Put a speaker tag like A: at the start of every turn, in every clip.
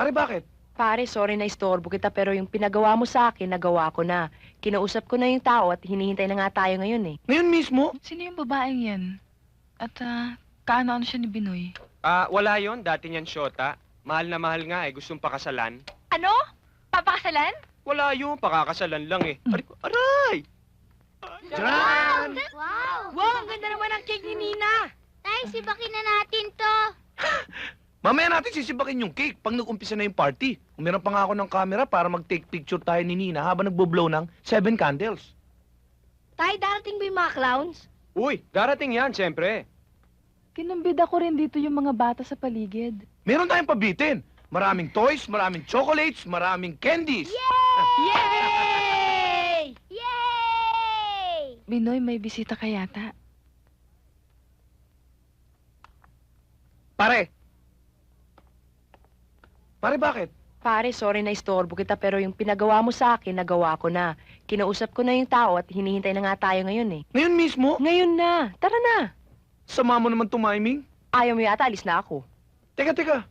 A: Pare, bakit?
B: Pare, sorry na istorbo kita pero yung pinagawa mo sa akin, nagawa ko na. Kinausap ko na yung tao at hinihintay na nga tayo ngayon eh.
A: Ngayon mismo?
C: Sino yung babaeng yan? At ah, kaano-ano siya ni Binoy?
D: Ah, wala yon dati niyan syota. Mahal na mahal nga eh, gustong pakasalan.
C: Ano? Papakasalan?
D: Wala yun, pakakasalan lang eh.
C: Hmm.
D: Aray, ko- aray!
A: Diyan!
E: Wow!
B: Wow, ang ganda naman ng cake ni Nina!
E: Tay, sibakin na natin to.
A: Mamaya natin sisibakin yung cake pag nag-umpisa na yung party. Umiran pa nga ako ng camera para mag-take picture tayo ni Nina habang nagbo-blow ng seven candles.
B: Tay, darating ba yung mga clowns?
D: Uy, darating yan, siyempre.
C: Kinumbida ko rin dito yung mga bata sa paligid.
A: Meron tayong pabitin. Maraming toys, maraming chocolates, maraming candies.
B: Yay!
E: Yay!
C: Binoy, may bisita ka yata.
A: Pare! Pare, bakit?
B: Pare, sorry na istorbo kita pero yung pinagawa mo sa akin, nagawa ko na. Kinausap ko na yung tao at hinihintay na nga tayo ngayon eh.
A: Ngayon mismo?
B: Ngayon na! Tara na!
A: Sama mo naman tumiming.
B: Ayaw mo yata, alis na ako.
A: Teka, teka.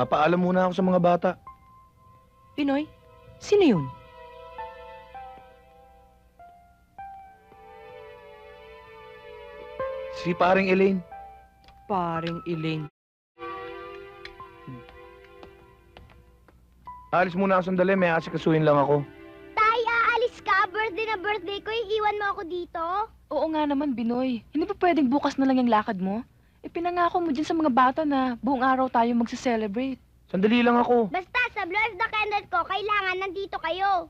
A: Papaalam muna ako sa mga bata.
B: Pinoy, sino yun?
A: Si paring Elaine.
B: Paring iling.
A: Alis muna ako sandali, may asikasuhin lang ako.
E: Tay, aalis ka. Birthday na birthday ko. Iiwan mo ako dito.
C: Oo nga naman, Binoy. Hindi ba pwedeng bukas na lang yung lakad mo? Ipinangako mo dyan sa mga bata na buong araw tayo magse-celebrate.
A: Sandali lang ako.
E: Basta sa blow of the candle ko, kailangan nandito kayo.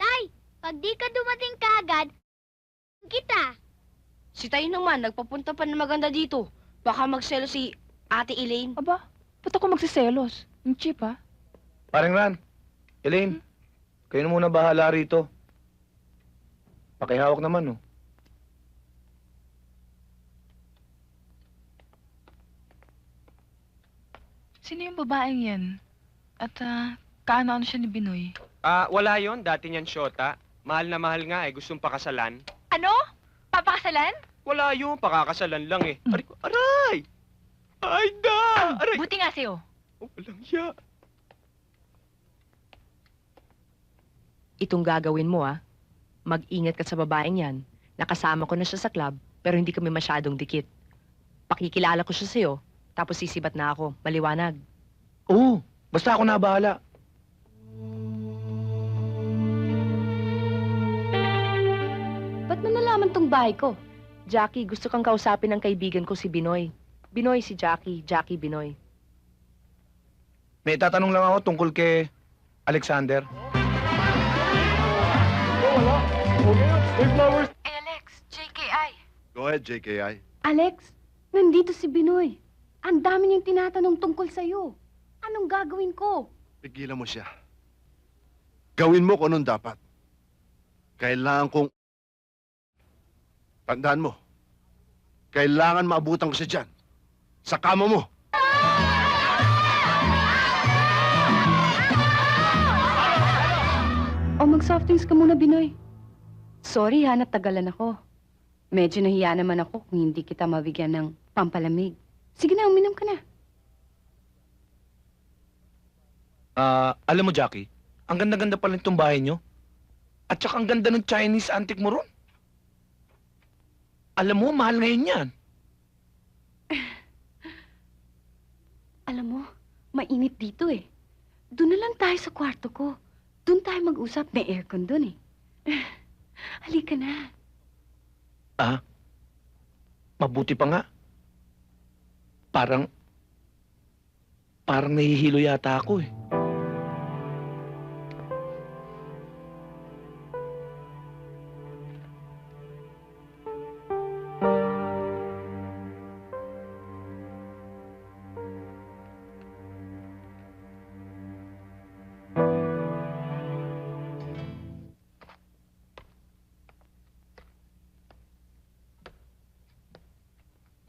E: Tay, pag di ka dumating kaagad, kita.
B: Si tayo naman, nagpapunta pa na maganda dito. Baka magselo si Ate Elaine.
C: Aba, ba't ako magsiselos? Ang cheap, ha?
A: Paring Ran, Elaine, kayo na muna bahala rito. Pakihawak naman, oh.
C: Sino yung babaeng yan? At ah, kaano-ano siya ni Binoy?
D: Ah, wala yon dati niyan syota. Mahal na mahal nga eh, gustong pakasalan.
C: Ano? Papakasalan?
D: Wala yun, pakakasalan lang eh.
C: Hmm.
D: Aray, ko- aray! Ay, da! Aray!
C: Buti nga sa'yo.
D: Oh, walang hiya.
B: Itong gagawin mo ah. Mag-ingat ka sa babaeng yan. Nakasama ko na siya sa club, pero hindi kami masyadong dikit. Pakikilala ko siya sa'yo, tapos sisibat na ako. Maliwanag.
A: Oo, basta ako na bahala.
B: Ba't mo nalaman tong bahay ko? Jackie, gusto kang kausapin ng kaibigan ko si Binoy. Binoy si Jackie, Jackie Binoy.
A: May tatanong lang ako tungkol kay Alexander.
C: Alex, JKI.
F: Go ahead, JKI.
G: Alex, nandito si Binoy. Ang dami niyang tinatanong tungkol sa'yo. Anong gagawin ko?
F: Pigilan mo siya. Gawin mo kung anong dapat. Kailangan kong... Tandaan mo. Kailangan maabutan ko siya dyan. Sa kama mo.
G: O mag-soft drinks ka muna, Binoy. Sorry ha, natagalan ako. Medyo nahiya naman ako kung hindi kita mabigyan ng pampalamig. Sige na, uminom ka na.
A: Ah, alam mo, Jackie, ang ganda-ganda pala nitong bahay nyo. At saka ang ganda ng Chinese antique mo ron. Alam mo, mahal ngayon yan.
G: Alam mo, mainit dito eh. Doon na lang tayo sa kwarto ko. Doon tayo mag-usap. May aircon doon eh. Halika na.
A: Mabuti pa nga. Parang... Parang nahihilo yata ako eh.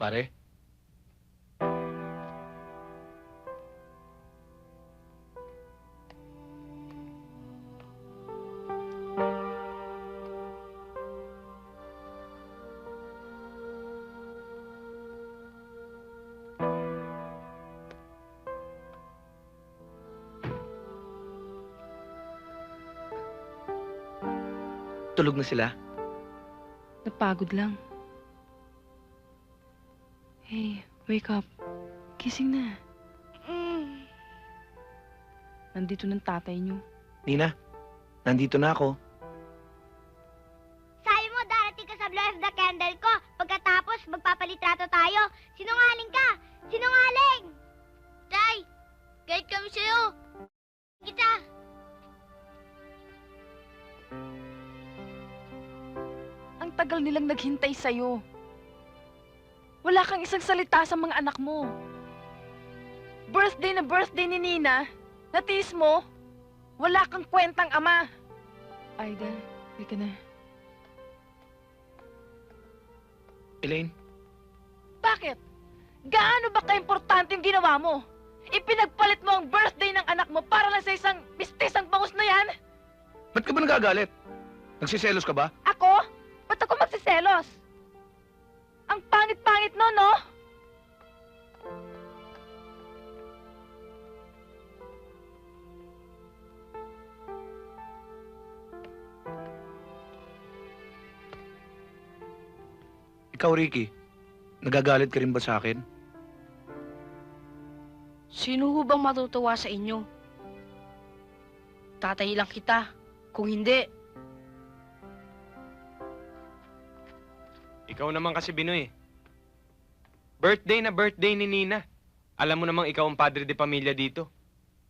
A: pare? Tulog na sila?
C: Napagod lang. Hey, wake up. Gising na.
E: Mm.
C: Nandito ng tatay niyo.
A: Nina, nandito na ako.
E: Sabi mo, darating ka sa blow of the candle ko. Pagkatapos, magpapalitrato tayo. Sinungaling ka! Sinungaling! Tay, guide kami sa'yo. Kita.
C: Ang tagal nilang naghintay sa'yo. Wala kang isang salita sa mga anak mo. Birthday na birthday ni Nina, natiis mo, wala kang kwentang ama. Aida, hindi ka na.
A: Elaine,
C: Bakit? Gaano ba ka-importante yung ginawa mo? Ipinagpalit mo ang birthday ng anak mo para lang sa isang mistisang bangus na yan?
A: ba't ka ba nagagalit? Nagsiselos ka ba?
C: Ako? Ba't ako magsiselos? Pangit-pangit no, no?
A: Ikaw, Ricky, nagagalit ka rin ba sa akin?
H: Sino ho bang matutuwa sa inyo? Tatay lang kita. Kung hindi,
D: Ikaw naman kasi, Binoy. Birthday na birthday ni Nina. Alam mo namang ikaw ang padre de pamilya dito.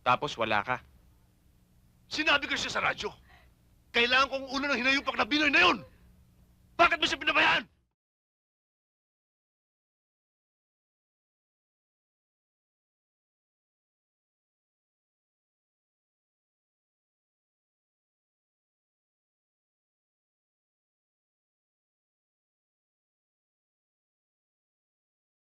D: Tapos wala ka.
F: Sinabi ko siya sa radyo. Kailangan kong ulo ng hinayupak na Binoy na yun! Bakit mo siya pinabayaan?